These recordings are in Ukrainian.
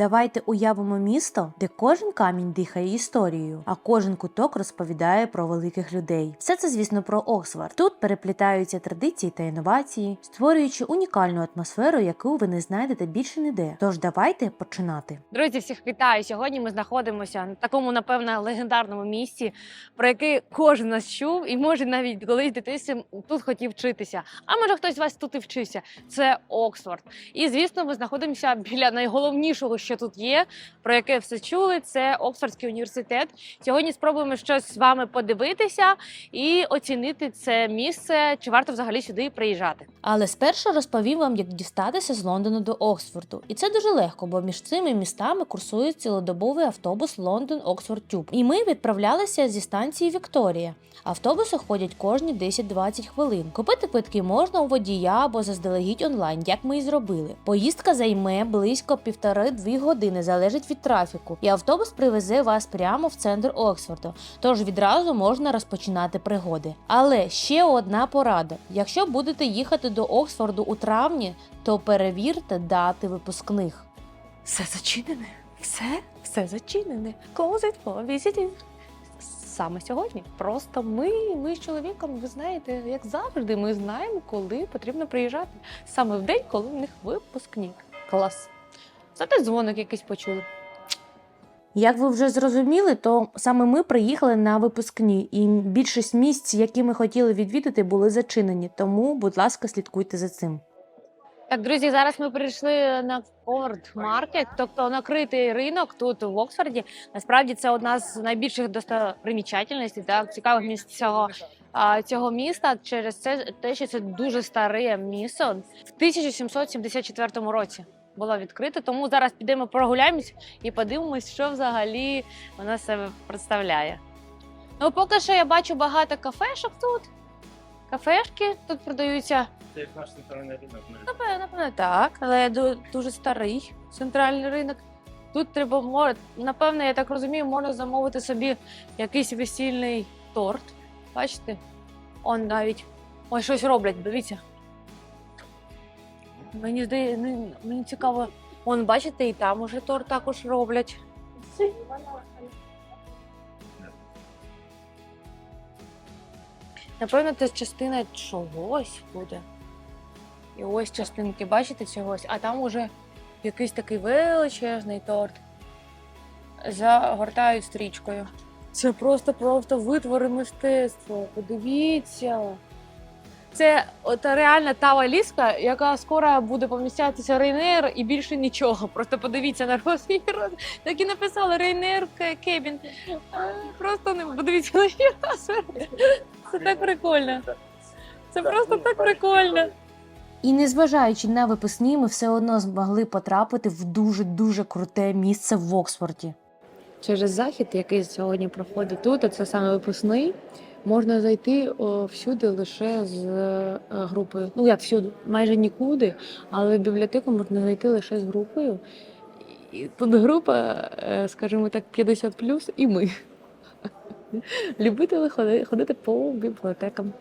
Давайте уявимо місто, де кожен камінь дихає історією, а кожен куток розповідає про великих людей. Все це, звісно, про Оксфорд. Тут переплітаються традиції та інновації, створюючи унікальну атмосферу, яку ви не знайдете більше ніде. Тож давайте починати. Друзі, всіх вітаю! Сьогодні ми знаходимося на такому, напевно, легендарному місці, про яке кожен нас чув, і може навіть колись дитинстві тут хотів вчитися. А може хтось з вас тут і вчився. Це Оксфорд. І звісно, ми знаходимося біля найголовнішого, що тут є, про яке все чули. Це Оксфордський університет. Сьогодні спробуємо щось з вами подивитися і оцінити це місце, чи варто взагалі сюди приїжджати. Але спершу розповім вам, як дістатися з Лондону до Оксфорду. І це дуже легко, бо між цими містами курсує цілодобовий автобус Лондон Оксфорд Тюб. І ми відправлялися зі станції Вікторія. Автобуси ходять кожні 10-20 хвилин. Купити квитки можна у водія або заздалегідь онлайн, як ми і зробили. Поїздка займе близько півтори-дві години, залежить від трафіку, і автобус привезе вас прямо в центр Оксфорду. Тож відразу можна розпочинати пригоди. Але ще одна порада: якщо будете їхати до Оксфорду у травні, то перевірте дати випускних. Все зачинене. Все, все зачинене. Close it for visiting. Саме сьогодні. Просто ми, ми з чоловіком, ви знаєте, як завжди, ми знаємо, коли потрібно приїжджати. Саме в день, коли в них випускник. Клас. Зате дзвоник якийсь почули. Як ви вже зрозуміли, то саме ми приїхали на випускні, і більшість місць, які ми хотіли відвідати, були зачинені. Тому, будь ласка, слідкуйте за цим. Так, друзі, зараз ми прийшли на Форд Маркет, тобто накритий ринок тут в Оксфорді. Насправді це одна з найбільших достопримічательностей, так, цікавих місць цього, цього міста через це те, що це дуже старе місто. В 1774 році було відкрите. Тому зараз підемо прогуляємось і подивимось, що взагалі вона себе представляє. Ну, поки що я бачу багато кафешок тут. Кафешки тут продаються Це як наш центральний ринок. Напевно, напевно, так, але ду- дуже старий центральний ринок. Тут треба напевно, я так розумію, можна замовити собі якийсь весільний торт. Бачите? Он навіть ой, щось роблять, дивіться. Мені здає, ну, мені цікаво. Он, бачите, і там уже торт також роблять. Напевно, це частина чогось буде. І ось частинки, бачите, чогось, а там уже якийсь такий величезний торт. Загортають стрічкою. Це просто просто витвори мистецтва. Подивіться. Це от реально та валізка, яка скоро буде помістятися Рейнер і більше нічого. Просто подивіться на розмір. Так і написали Рейнер Кебін. Просто не подивіться на розмір. Це так прикольно. Це просто так прикольно. І незважаючи на випускні, ми все одно змогли потрапити в дуже дуже круте місце в Оксфорді. Через захід, який сьогодні проходить тут, це саме випускний, можна зайти всюди лише з е, групою. Ну як всюди, майже нікуди, але в бібліотеку можна зайти лише з групою. І тут група, е, скажімо так, 50 і ми. Любителі ходи- ходити по бібліотекам.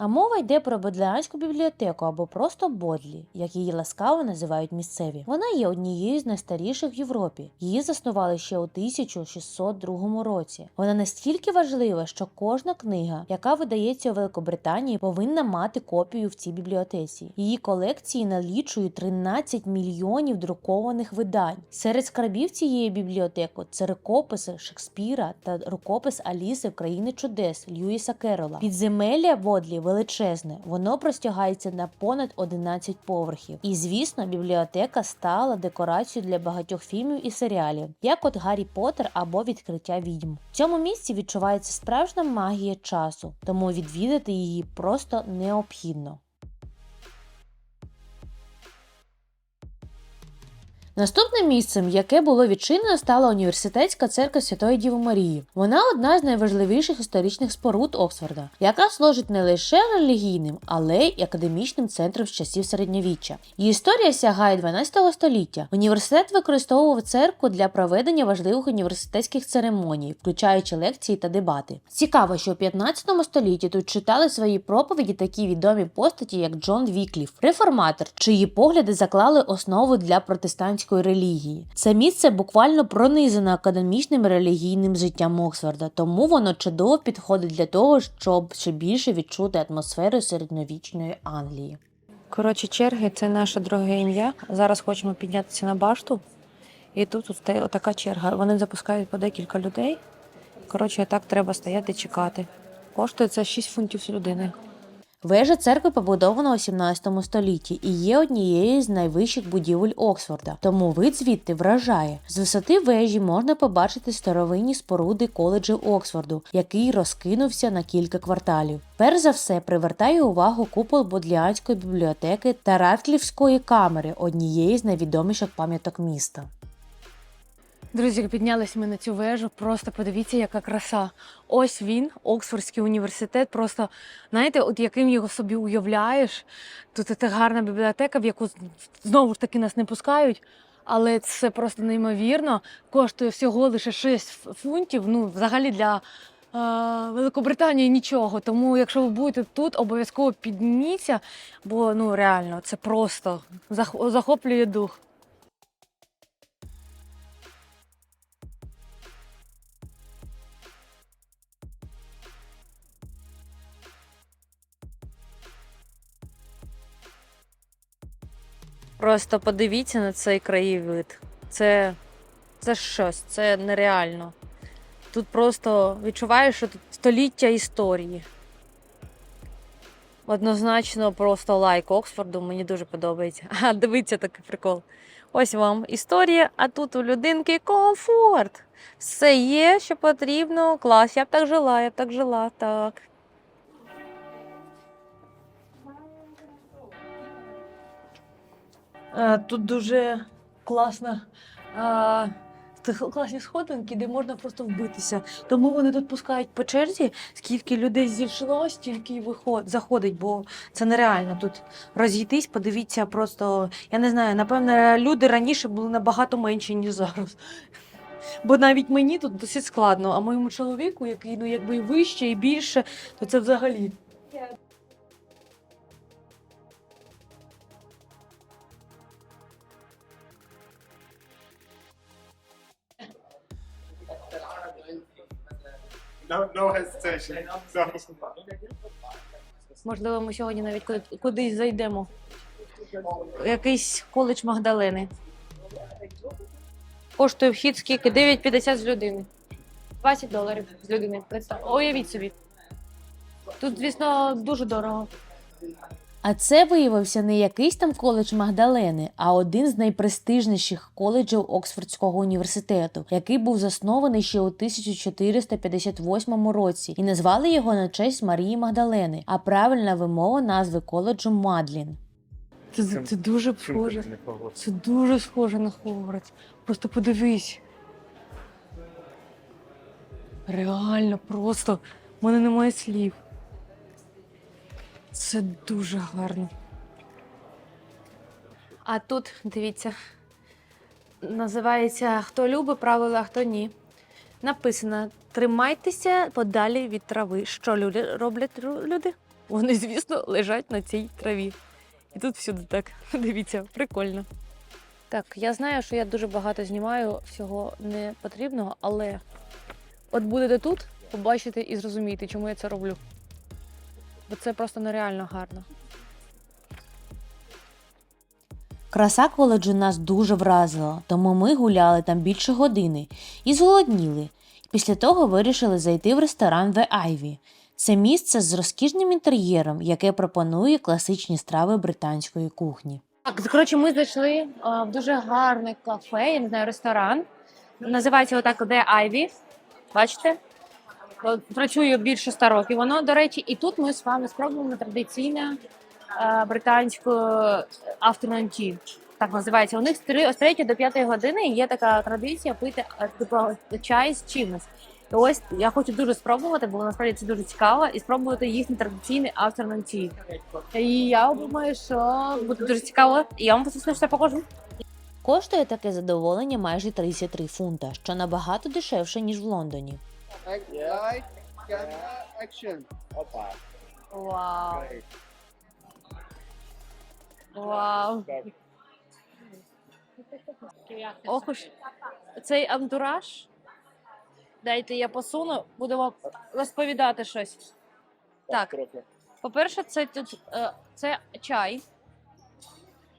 А мова йде про Бодлеанську бібліотеку або просто Бодлі, як її ласкаво називають місцеві. Вона є однією з найстаріших в Європі. Її заснували ще у 1602 році. Вона настільки важлива, що кожна книга, яка видається у Великобританії, повинна мати копію в цій бібліотеці. Її колекції налічують 13 мільйонів друкованих видань. Серед скарбів цієї бібліотеки це рукописи Шекспіра та рукопис Аліси в країни чудес Льюіса Керола. Підземелля Бодлі величезне, воно простягається на понад 11 поверхів. І звісно, бібліотека стала декорацією для багатьох фільмів і серіалів, як от Гаррі Поттер або відкриття відьм. В цьому місці відчувається справжня магія часу, тому відвідати її просто необхідно. Наступним місцем, яке було відчинено, стала університетська церква Святої Діви Марії. Вона одна з найважливіших історичних споруд Оксфорда, яка служить не лише релігійним, але й академічним центром з часів середньовіччя. Її історія сягає 12 століття. Університет використовував церкву для проведення важливих університетських церемоній, включаючи лекції та дебати. Цікаво, що у 15 столітті тут читали свої проповіді такі відомі постаті, як Джон Вікліф, реформатор, чиї погляди заклали основу для протестантської британської релігії. Це місце буквально пронизане академічним релігійним життям Оксфорда, тому воно чудово підходить для того, щоб ще більше відчути атмосферу середньовічної Англії. Коротше, черги це наше друге ім'я. Зараз хочемо піднятися на башту. І тут така черга. Вони запускають по декілька людей. Коротше, так треба стояти чекати. Коштує це 6 фунтів з людини. Вежа церкви побудована у 17 столітті і є однією з найвищих будівель Оксфорда, тому вид звідти вражає. З висоти вежі можна побачити старовинні споруди коледжу Оксфорду, який розкинувся на кілька кварталів. Перш за все привертає увагу купол Бодліанської бібліотеки та Ратклівської камери, однієї з найвідоміших пам'яток міста. Друзі, піднялися ми на цю вежу. Просто подивіться, яка краса. Ось він, Оксфордський університет. Просто знаєте, от яким його собі уявляєш. Тут така гарна бібліотека, в яку знову ж таки нас не пускають. Але це просто неймовірно. Коштує всього лише 6 фунтів. Ну, взагалі для е, Великобританії нічого. Тому, якщо ви будете тут, обов'язково підніться, бо ну реально це просто захоплює дух. Просто подивіться на цей краєвид. Це, це щось, це нереально. Тут просто відчуваєш, що тут століття історії. Однозначно, просто лайк Оксфорду, мені дуже подобається. А дивіться такий прикол. Ось вам історія, а тут у людинки комфорт. Все є, що потрібно. Клас, я б так жила, я б так жила, так. Тут дуже класна. е, Класні сходинки, де можна просто вбитися. Тому вони тут пускають по черзі, скільки людей зійшло, стільки й виход заходить, бо це нереально тут розійтись. Подивіться, просто я не знаю, напевно, люди раніше були набагато менші, ніж зараз. Бо навіть мені тут досить складно, а моєму чоловіку, який ну якби і вище, і більше, то це взагалі. No, no hesitation. So, Можливо, ми сьогодні навіть кудись зайдемо. Якийсь коледж Магдалини. Коштує вхід скільки? 9,50 з людини. 20 доларів з людини. Представ- Уявіть собі. Тут, звісно, дуже дорого. А це виявився не якийсь там коледж Магдалени, а один з найпрестижніших коледжів Оксфордського університету, який був заснований ще у 1458 році, і назвали його на честь Марії Магдалени. А правильна вимова назви коледжу Мадлін. Це, це дуже схоже. Це дуже схоже на Хогвартс. Просто подивись. Реально, просто в мене немає слів. Це дуже гарно. А тут, дивіться, називається Хто любить правила, а хто ні. Написано: тримайтеся подалі від трави. Що люди роблять люди? Вони, звісно, лежать на цій траві. І тут всюди так. Дивіться, прикольно. Так, я знаю, що я дуже багато знімаю всього непотрібного, але от будете тут, побачите і зрозумієте, чому я це роблю. Бо це просто нереально гарно. Краса коледжу нас дуже вразила, тому ми гуляли там більше години і зголодніли. Після того вирішили зайти в ресторан The Ivy. Це місце з розкішним інтер'єром, яке пропонує класичні страви британської кухні. Так, коротше, ми зайшли а, в дуже гарне кафе, я не знаю, ресторан. Називається отак The Ivy. Бачите? От Працює більше 100 років. Воно, до речі, і тут ми з вами спробуємо традиційне е, британську afternoon tea. Так називається. У них з 3 3 до 5 години є така традиція пити е, типу чай з чимось. І ось я хочу дуже спробувати, бо насправді це дуже цікаво, і спробувати їхній традиційний afternoon tea. І я думаю, що буде дуже цікаво. І я вам звісно все покажу. Коштує таке задоволення майже 33 фунта, що набагато дешевше, ніж в Лондоні. Light, camera, action. Опа. Вау. Вау. Ох уж цей антураж. Дайте я посуну, будемо розповідати щось. Так, по-перше, це тут е, це чай.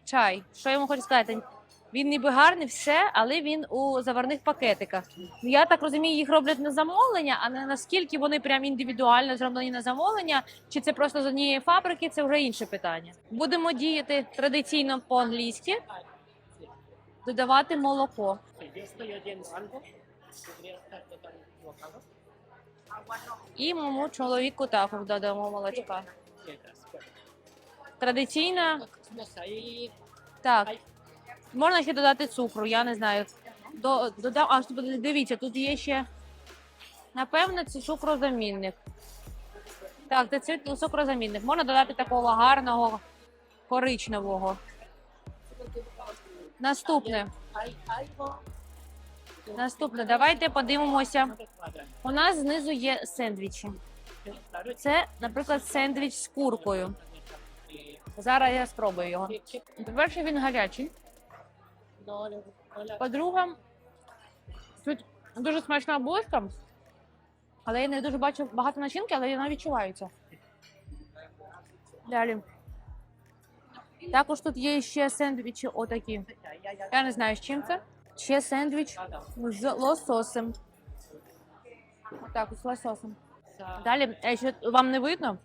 Чай. Що я йому хочу сказати? Він ніби гарний, все, але він у заварних пакетиках. Я так розумію, їх роблять на замовлення, а не наскільки вони прям індивідуально зроблені на замовлення, чи це просто з однієї фабрики, це вже інше питання. Будемо діяти традиційно по-англійськи, додавати молоко. І моєму чоловіку також додамо молочка. Mientras, Традиційно, так. Можна ще додати цукру, я не знаю. До, додам, а дивіться, тут є ще. Напевно, це цукрозамінник. Так, це цвіт- цукрозамінник. Можна додати такого гарного коричневого. Наступне. Наступне. Давайте подивимося. У нас знизу є сендвічі. Це, наприклад, сендвіч з куркою. Зараз я спробую його. По-перше, він гарячий. По-друге, тут дуже смачна булочка, але я не дуже бачу багато начинки, але вона відчувається. Далі. Також тут є ще сендвічі отакі. Я не знаю, з чим це. Ще сендвіч з лососем. Отак, з лососем. Далі, е, що вам не видно,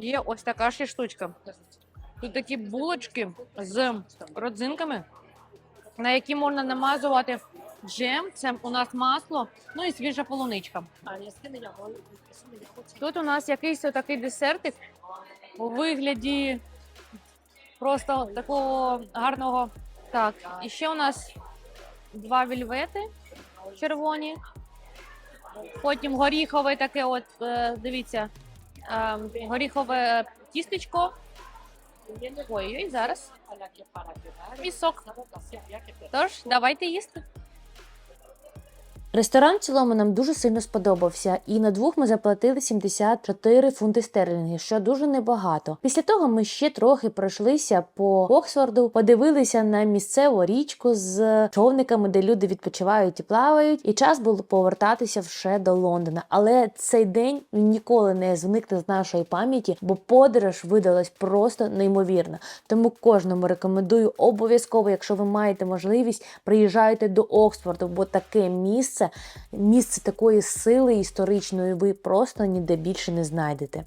є ось така ще штучка. Тут такі булочки з родзинками, на які можна намазувати джем. Це у нас масло, ну і свіжа полуничка. Тут у нас якийсь такий десертик у вигляді просто такого гарного. Так, і ще у нас два вільвети червоні. Потім горіхове таке, от е, дивіться, е, горіхове тістечко. Ой-ой, зараз. a la que para quedar І сок. esa vocación ya que te Тож, давайте їсти. Ресторан в цілому нам дуже сильно сподобався, і на двох ми заплатили 74 фунти стерлінги, що дуже небагато. Після того ми ще трохи пройшлися по Оксфорду, подивилися на місцеву річку з човниками, де люди відпочивають і плавають. І час було повертатися вже до Лондона. Але цей день ніколи не зникне з нашої пам'яті, бо подорож видалась просто неймовірна. Тому кожному рекомендую обов'язково, якщо ви маєте можливість, приїжджайте до Оксфорду, бо таке місце, місце такої сили історичної ви просто ніде більше не знайдете.